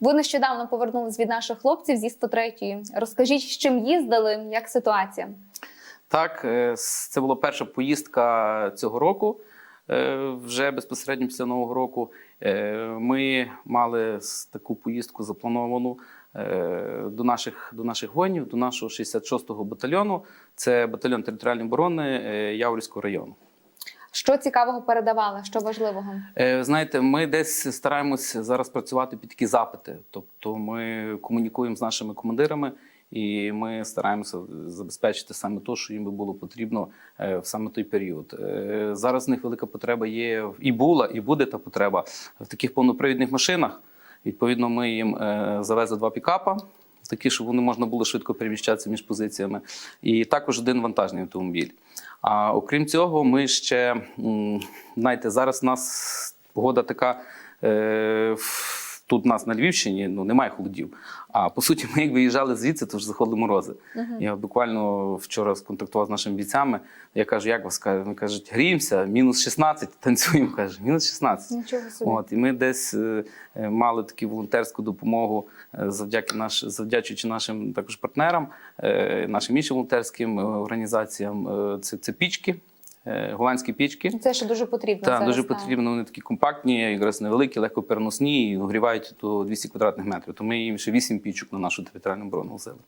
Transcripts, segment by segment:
Ви нещодавно повернулись від наших хлопців зі 103-ї. Розкажіть, з чим їздили, як ситуація? Так, е, це була перша поїздка цього року. е, Вже безпосередньо після Нового року Е, ми мали таку поїздку заплановану до наших, до наших воїнів, до нашого 66-го батальйону. Це батальйон територіальної оборони Яворівського району. Що цікавого передавали? Що важливого? Е, Знаєте, ми десь стараємось зараз працювати під такі запити. Тобто ми комунікуємо з нашими командирами, і ми стараємося забезпечити саме те, що їм би було потрібно е, в саме той період. Е, Зараз в них велика потреба є і була, і буде та потреба в таких повнопривідних машинах. Відповідно, ми їм е, завезли два пікапа. Такі, щоб вони можна було швидко переміщатися між позиціями, і також один вантажний автомобіль. А окрім цього, ми ще знаєте, зараз у нас погода така. Е, Тут у нас на Львівщині ну, немає холодів. А по суті, ми як виїжджали звідси, то вже заходили морози. Я буквально вчора сконтактував з нашими бійцями. Я кажу, як вас кажуть? Вони кажуть, гріємося, мінус 16, танцюємо. Каже, мінус 16. Нічого собі. От, і ми десь е, е, мали таку волонтерську допомогу е, завдяки наш, завдячуючи нашим також партнерам, е, нашим іншим волонтерським е, організаціям. Е, Це, це пічки, голландські пічки. Це ще дуже потрібно. Так, дуже так. потрібно. Вони такі компактні, якраз невеликі, легко переносні і нагрівають до 200 квадратних метрів. То ми їм ще 8 пічок на нашу територіальну оборону взяли.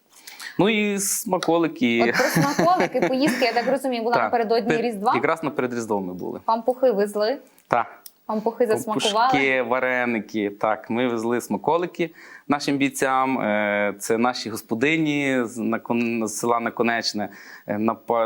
Ну і смаколики. От про смаколики, поїздки, я так розумію, була напередодні Різдва. Якраз наперед Різдвом ми були. Пампухи везли, Так. Пампухи засмакували. Пампушки, вареники. Так, ми везли смаколики нашим бійцям. Е, Це наші господині з села Наконечне. Е,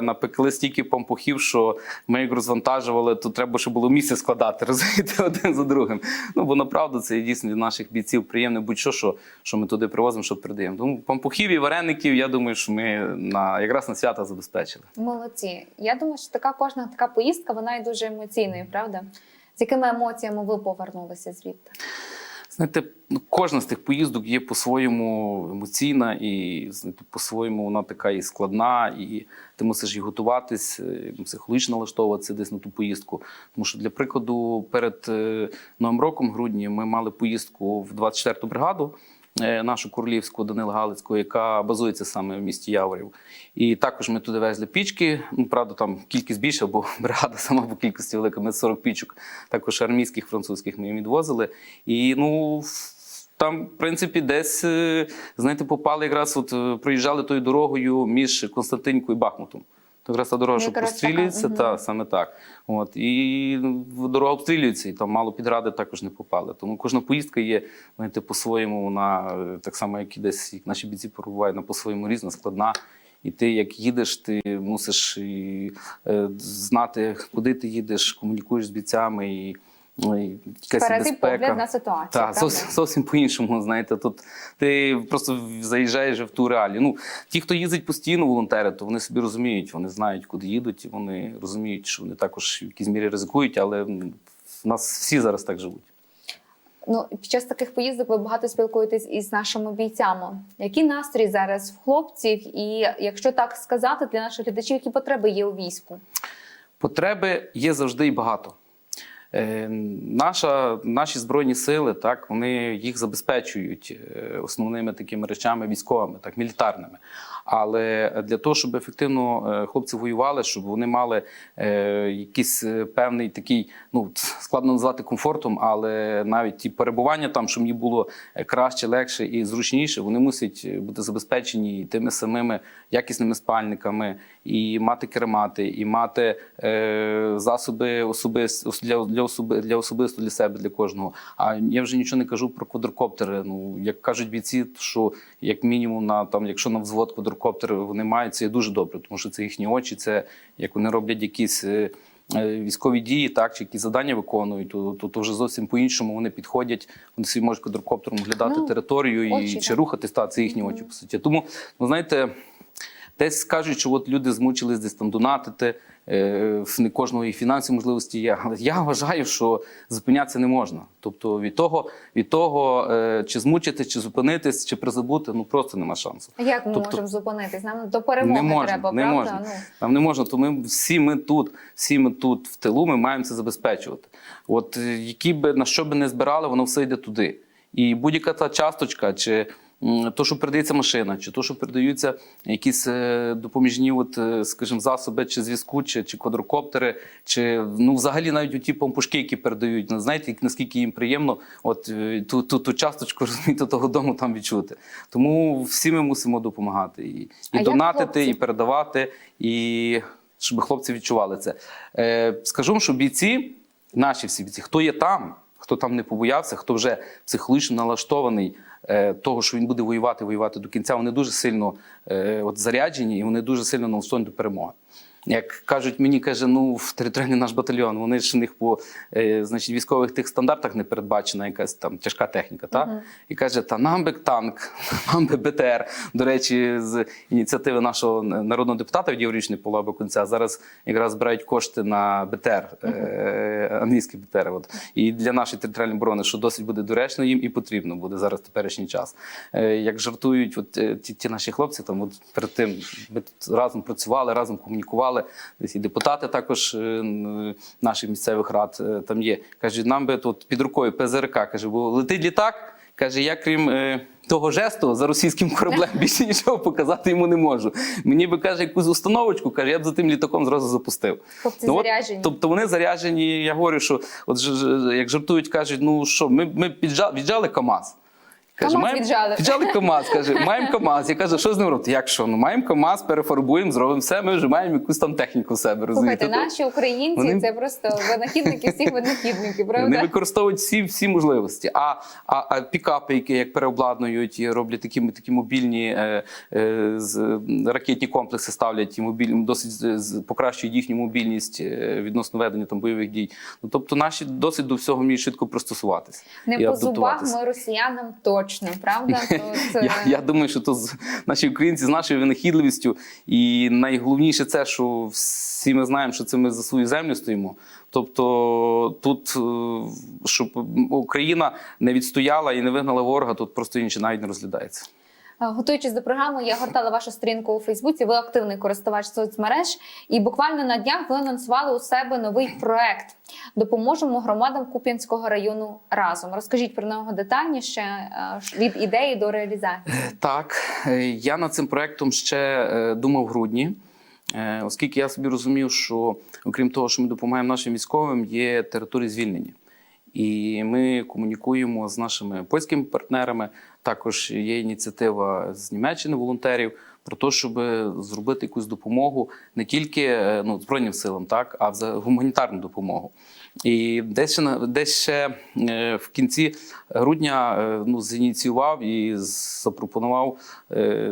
Напекли стільки пампухів, що ми їх розвантажували, то треба, щоб було місце складати, розумієте, один за другим. Ну, бо направду це дійсно для наших бійців приємне будь-що, що, що ми туди привозимо, що передаємо. Тому пампухів і вареників, я думаю, що ми на, якраз на свята забезпечили. Молодці. Я думаю, що така кожна така поїздка вона є дуже емоційною, правда? З якими емоціями ви повернулися звідти? Знаєте, ну, кожна з тих поїздок є по-своєму емоційна і знаєте, по-своєму вона така і складна, і ти мусиш і готуватись, е, психологічно налаштовуватися десь на ту поїздку. Тому що, для прикладу, перед е, Новим роком, грудні, ми мали поїздку в 24-ту бригаду. Е, Нашу королівську Данила Галицьку, яка базується саме в місті Яворів. І також ми туди везли пічки. Ну, правда, там кількість більша, бо бригада сама по кількості велика. Ми 40 пічок, також армійських, французьких ми їм відвозили. І ну. Там, в принципі, десь, е, знаєте, попали якраз, от е, проїжджали тою дорогою між Константинькою і Бахмутом. Якраз та дорога, що обстрілюється, та саме так. От і дорога обстрілюється, і там мало підради також не попали. Тому кожна поїздка є, знаєте, по-своєму, вона е, так само, як і десь як наші бійці перебувають, вона по-своєму різна, складна. І ти, як їдеш, ти мусиш і, е, знати, куди ти їдеш, комунікуєш з бійцями і. Ну, якась погляд на ситуацію. Так, зовсім, зовсім по-іншому. Знаєте, тут ти просто заїжджаєш в ту реалію. Ну, ті, хто їздить постійно волонтери, то вони собі розуміють, вони знають, куди їдуть, і вони розуміють, що вони також в якійсь мірі ризикують, але в нас всі зараз так живуть. Ну, під час таких поїздок ви багато спілкуєтесь із нашими бійцями. Який настрій зараз в хлопців? І якщо так сказати, для наших глядачів, які потреби є у війську? Потреби є завжди і багато. Е, Наша, наші збройні сили, так, вони їх забезпечують е, основними такими речами військовими, так, мілітарними. Але для того, щоб ефективно е, хлопці воювали, щоб вони мали е, якийсь е, певний такий, ну складно назвати комфортом, але навіть ті перебування там, щоб їм було краще, легше і зручніше, вони мусять бути забезпечені тими самими якісними спальниками, і мати кермати, і мати е, засоби особис, для, для, особи, для особисто для себе, для кожного. А я вже нічого не кажу про квадрокоптери. Ну як кажуть бійці, що як мінімум на там, якщо на взвод квадрокоптер вони мають, це є дуже добре, тому що це їхні очі, це як вони роблять якісь. е, е, Військові дії, так чи якісь завдання виконують, то, то, то вже зовсім по-іншому вони підходять. Вони собі можуть квадрокоптером оглядати Ну, територію очі, і чи так. рухатись. Та це їхні очі по суті. Тому ну знаєте, Десь кажуть, що от люди змучились десь там донатити, е, в не кожного і фінансові можливості є. Але я вважаю, що зупинятися не можна. Тобто від того, від того е, чи змучитись, чи зупинитись, чи призабути, ну просто нема шансу. А Як ми Тобто- можемо зупинитись? Нам до перемоги не можна, треба, не правда? можна. Ну. Там не можна. То ми всі ми тут, всі ми тут в тилу, ми маємо це забезпечувати. От е, які би на що би не збирали, воно все йде туди. І будь-яка та часточка, чи то, що передається машина, чи то, що передаються якісь е, допоміжні, от, е, скажімо, засоби чи зв'язку, чи, чи квадрокоптери, чи ну, взагалі навіть ті помпушки, які передають. Ну, знаєте, наскільки їм приємно от, е, ту, ту, ту часточку розумієте, того дому там відчути. Тому всі ми мусимо допомагати і, і донатити, і передавати, і щоб хлопці відчували це. Е, скажу що бійці, наші всі бійці, хто є там, хто там не побоявся, хто вже психологічно налаштований е, того, що він буде воювати, воювати до кінця, вони дуже сильно е, от, заряджені і вони дуже сильно налаштовані до перемоги. Як кажуть мені, каже, ну в територіальний наш батальйон, вони ж у них по е, значить, військових тих стандартах не передбачена якась там тяжка техніка. Та? І каже, та нам би танк, нам би БТР. До речі, з ініціативи нашого народного депутата від Єврічної Павла Бакунця зараз якраз збирають кошти на БТР, е, англійський БТР. От. І для нашої територіальної оборони, що досить буде доречно їм і потрібно буде зараз в теперішній час. Е, як жартують от, е, ті, ті наші хлопці, там от перед тим ми тут разом працювали, разом комунікували. Десь і депутати також е, наших місцевих рад е, там є. Кажуть, нам би тут під рукою ПЗРК, каже, бо летить літак. Каже, я крім е, того жесту за російським кораблем більше нічого показати йому не можу. Мені би каже якусь установочку, каже, я б за тим літаком зразу запустив. Хлопці Ну, от, тобто вони заряджені. Я говорю, що от як жартують, кажуть, ну що, ми, ми піджали, віджали КАМАЗ. КАМАЗ маємо- віджали. Віджали КАМАЗ, каже, маємо КАМАЗ. Я кажу, що з ним робити? Як що? Ну маємо КАМАЗ, перефарбуємо, зробимо все, ми вже маємо якусь там техніку в себе. Слухайте, наші українці Вони- це просто винахідники всіх винахідників, Вони правда? використовують всі, всі можливості. А, а, а пікапи, які як переобладнують, і роблять такі, такі мобільні е, е, з, ракетні комплекси, ставлять і мобіль, досить з- з- покращують їхню мобільність е, відносно ведення там бойових дій. Ну тобто наші досить до всього вміють швидко пристосуватися. Не і по зубах ми росіянам точно, правда? Тут, Я, я думаю, що то з наші українці з нашою винахідливістю, і найголовніше це, що всі ми знаємо, що це ми за свою землю стоїмо. Тобто тут, е, щоб Україна не відстояла і не вигнала ворога, тут просто інше навіть не розглядається. Е, Готуючись до програми, я гортала вашу сторінку у Фейсбуці. Ви активний користувач соцмереж, і буквально на днях ви анонсували у себе новий проект. Допоможемо громадам Куп'янського району разом. Розкажіть про нього детальніше е, від ідеї до реалізації. Так, е, я над цим проектом ще думав в грудні, оскільки я собі розумів, що окрім того, що ми допомагаємо нашим військовим, є території звільнені. І ми комунікуємо з нашими польськими партнерами. Також є ініціатива з Німеччини волонтерів про те, щоб зробити якусь допомогу не тільки е, ну, Збройним силам, так, а за гуманітарну допомогу. І десь ще, десь ще е, в кінці грудня е, ну, зініціював і запропонував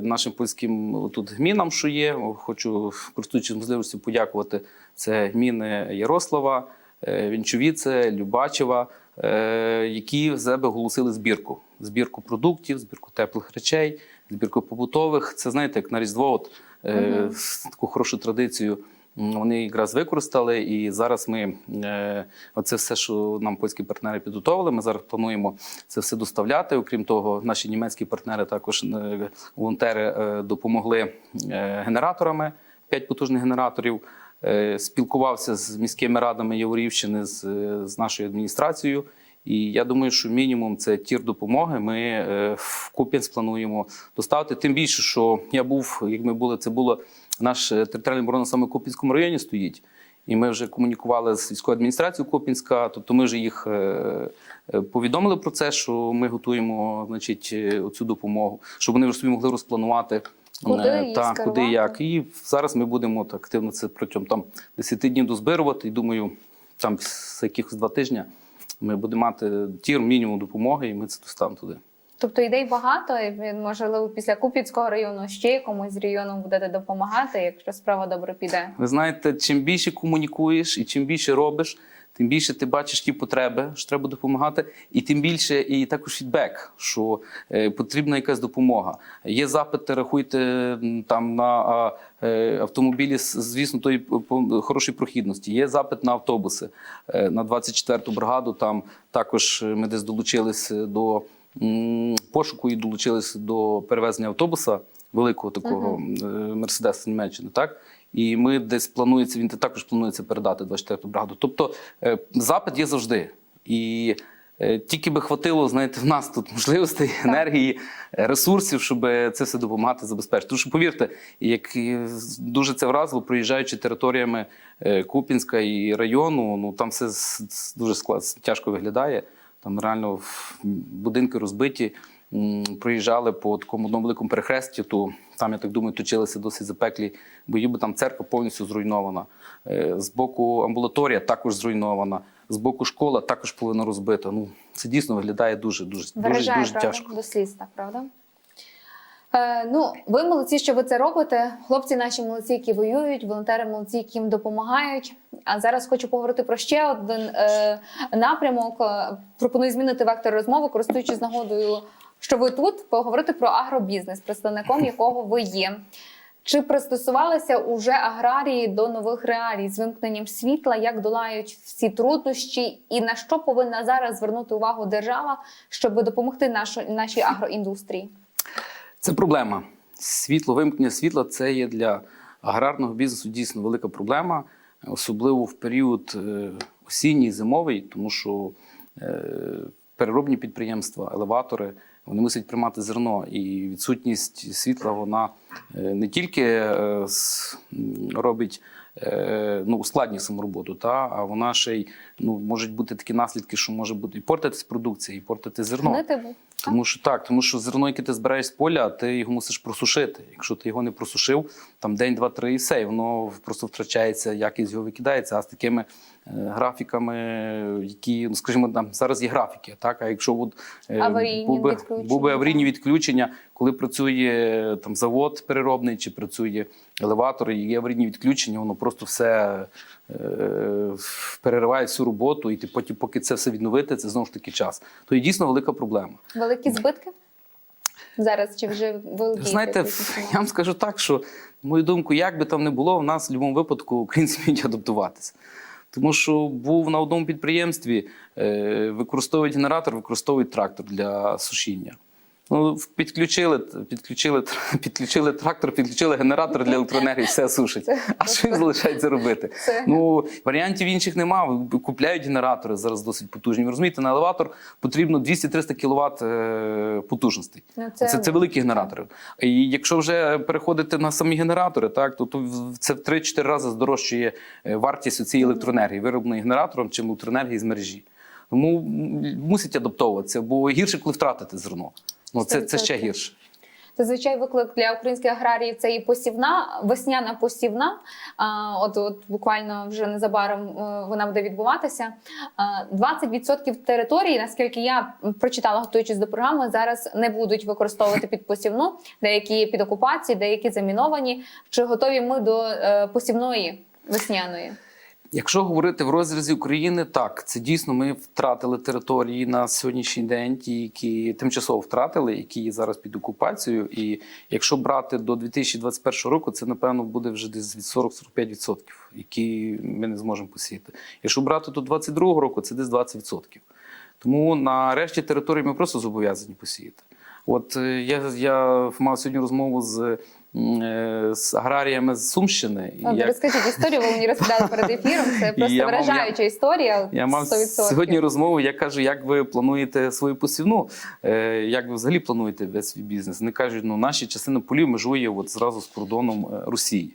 нашим польським тут гмінам, що є. Хочу, користуючись можливістю, подякувати. Це гміни Ярослава, Вінчовіце, Любачева, е, які в себе оголосили збірку. Збірку продуктів, збірку теплих речей, збірку побутових. Це знаєте, як на Різдво, от, е, таку хорошу традицію. Вони якраз використали, і зараз ми е, оце все, що нам польські партнери підготовили. Ми зараз плануємо це все доставляти. Окрім того, наші німецькі партнери також е, волонтери е, допомогли е, генераторами, п'ять потужних генераторів. Е, Спілкувався з міськими радами Яворівщини з, е, з нашою адміністрацією. І я думаю, що мінімум це тір допомоги. Ми е, в Куп'янськ плануємо доставити. Тим більше, що я був, як ми були, це було наш територіальний оборона саме в Куп'янському районі стоїть. І ми вже комунікували з військовою адміністрацією Куп'янська. Тобто ми вже їх повідомили про це, що ми готуємо значить, оцю допомогу, щоб вони вже собі могли розпланувати. Куди е, її та, куди як. І зараз ми будемо так активно це протягом там 10 днів дозбирувати. І думаю, там з якихось два тижні ми будемо мати тір мінімум допомоги, і ми це доставимо туди. Тобто ідей багато, і ви, можливо, після Куп'янського району ще якомусь з району будете допомагати, якщо справа добре піде. Ви знаєте, чим більше комунікуєш і чим більше робиш, тим більше ти бачиш ті потреби, що треба допомагати, і тим більше і також фідбек, що е, потрібна якась допомога. Є запити, рахуйте там на е, автомобілі, звісно, тої хорошої прохідності. Є запит на автобуси Е, на 24-ту бригаду. Там також ми десь долучилися до пошуку і долучилися до перевезення автобуса великого такого Мерседеса Німеччини. Так і ми десь планується, він також планується передати 24-ту бригаду. Тобто е, запит є завжди. І Е, Тільки би хватило, знаєте, в нас тут можливостей, енергії, ресурсів, щоб це все допомагати забезпечити. Тому що повірте, як дуже це вразило, проїжджаючи територіями е, Купінська і району, ну там все дуже склад, тяжко виглядає. Там реально будинки розбиті. Проїжджали по такому одному великому перехресті, то там, я так думаю, точилися досить запеклі бої, бо там церква повністю зруйнована. Е, З боку амбулаторія також зруйнована, з боку школа також половина розбита. Ну, це дійсно виглядає дуже, дуже, дуже, Виражає, дуже правда? тяжко. До сліз, так, правда? Е, ну, ви молодці, що ви це робите. Хлопці наші молодці, які воюють, волонтери молодці, які їм допомагають. А зараз хочу поговорити про ще один е, напрямок. Е, Пропоную змінити вектор розмови, користуючись нагодою, що ви тут, поговорити про агробізнес, представником якого ви є. Чи пристосувалися уже аграрії до нових реалій з вимкненням світла? Як долають всі труднощі, і на що повинна зараз звернути увагу держава, щоб допомогти нашій агроіндустрії? Це проблема. Світло, вимкнення світла це є для аграрного бізнесу дійсно велика проблема, особливо в період е, осінній, зимовий, тому що е, переробні підприємства, елеватори. Вони мусять приймати зерно, і відсутність світла вона е, не тільки е, робить е, ну, ускладнює саму роботу, та, а вона ще й ну, можуть бути такі наслідки, що може бути і портитись продукція, і портити зерно. Гнити Тому що так, тому що зерно, яке ти збираєш з поля, ти його мусиш просушити. Якщо ти його не просушив, там день, два, три і все, і воно просто втрачається, якість його викидається. А з такими е, графіками, які, ну скажімо, там зараз є графіки, так. А якщо от, е, Аварійні був би, відключення, був би аварійні відключення, коли працює там завод переробний чи працює елеватор, і є аварійні відключення, воно просто все е, перериває всю роботу, і ти потім, поки це все відновити, це знову ж таки час. То є дійсно велика проблема. Великі збитки? Зараз чи вже володієте? Знаєте, я вам скажу так, що, на мою думку, як би там не було, у нас в будь-якому випадку українці вміють адаптуватися. Тому що був на одному підприємстві, е, використовують генератор, використовують трактор для сушіння. Ну, підключили, підключили, підключили трактор, підключили генератор для електроенергії, все сушить. А що їм залишається робити? Ну, варіантів інших нема. Купляють генератори зараз досить потужні. Ви розумієте, на елеватор потрібно 200-300 кВт е, потужностей. Ну, Це, це- це, великі генератори. І якщо вже переходити на самі генератори, так то, то це в 3-4 рази здорожчує е, вартість цієї електроенергії, виробленої генератором чим електроенергії з мережі. Тому м, мусить адаптовуватися, бо гірше, коли втратити зерно. Ну це, це ще 100%. гірше. Зазвичай виклик для українських аграріїв це і посівна, весняна посівна. От, от буквально вже незабаром е, вона буде відбуватися. А, 20% території, наскільки я прочитала, готуючись до програми, зараз не будуть використовувати під посівну, деякі під окупацією, деякі заміновані. Чи готові ми до е, посівної весняної? Якщо говорити в розрізі України, так це дійсно ми втратили території на сьогоднішній день, ті, які тимчасово втратили, які є зараз під окупацією. І якщо брати до 2021 року, це напевно буде вже десь від 40-45%, які ми не зможемо посіяти. Якщо брати до 2022 року, це десь 20%. Тому на решті території ми просто зобов'язані посіяти. От е, я, я мав сьогодні розмову з, з аграріями з Сумщини. і От, як- Розкажіть історію, ви мені розповідали перед ефіром. Це просто Я мав- вражаюча історія. Я мав 100%. сьогодні розмову. Я кажу, як ви плануєте свою посівну? Е, як ви взагалі плануєте весь свій бізнес? Вони кажуть, ну наші частини полів межує от зразу з кордоном е, Росії.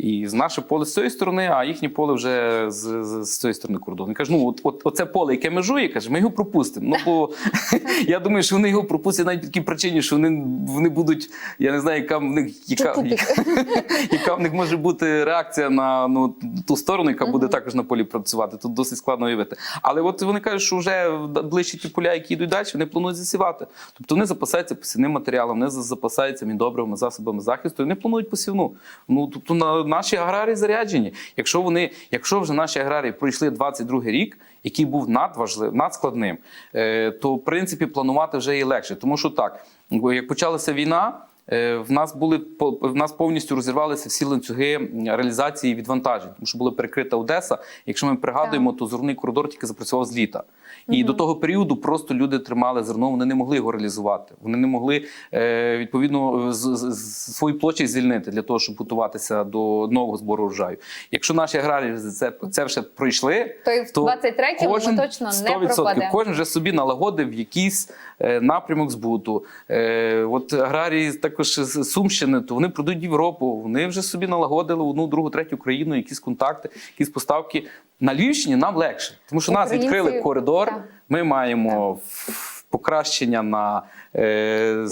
І з наше поле з цієї сторони, а їхнє поле вже з, з, з цієї сторони кордону. Каже, ну от, от оце поле, яке межує, каже, ми його пропустимо. Ну бо я думаю, що вони його пропустять навіть по такій причині, що вони, вони будуть, я не знаю, яка в них яка, яка в них може бути реакція на ну, ту сторону, яка буде також на полі працювати. Тут досить складно уявити. Але от вони кажуть, що вже ближчі ті поля, які йдуть далі, вони планують засівати. Тобто вони запасаються посівним матеріалом, вони запасаються міндобривими засобами захисту, і вони планують посівну. Ну тобто на наші аграрії заряджені. Якщо вони, якщо вже наші аграрії пройшли 22 рік. Який був надважливим, надскладним, е, то в принципі планувати вже і легше. Тому що так, як почалася війна, Е, В нас були в нас повністю розірвалися всі ланцюги реалізації відвантажень, тому що була перекрита Одеса. Якщо ми пригадуємо, то зерний коридор тільки запрацював з літа. І до того періоду просто люди тримали зерно, вони не могли його реалізувати. Вони не могли е, відповідно з, з, з свої площі звільнити для того, щоб готуватися до нового збору врожаю. Якщо наші аграрії це, це вже пройшли, То в 23-му ми точно не 100%, пропаде. Кожен вже собі налагодив якийсь е, напрямок збуту. Е, от аграрії також з Сумщини, то вони продають Європу. Вони вже собі налагодили одну, другу, третю країну, якісь контакти, якісь поставки. На Львівщині нам легше, тому що нас відкрили коридор. Так. Ми маємо в- покращення на е,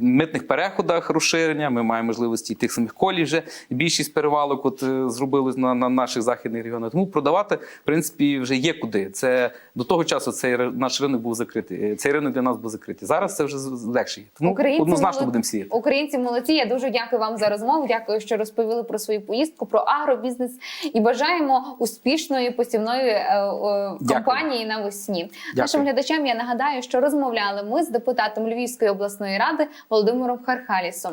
митних переходах розширення. Ми маємо можливості і тих самих колій вже більшість перевалок от, е, зробили на, на наших західних регіонах. Тому продавати, в принципі, вже є куди. Це до того часу цей наш ринок був закритий. Е, Цей ринок для нас був закритий. Зараз це вже легше. Тому однозначно молод- будемо сіяти. Українці молодці. Я дуже дякую вам за розмову. Дякую, що розповіли про свою поїздку, про агробізнес і бажаємо успішної посівної е, е, кампанії навесні. Нашим глядачам я нагадаю, що розмовляли ми з депутатом Львівської обласної ради Володимиром Хархалісом.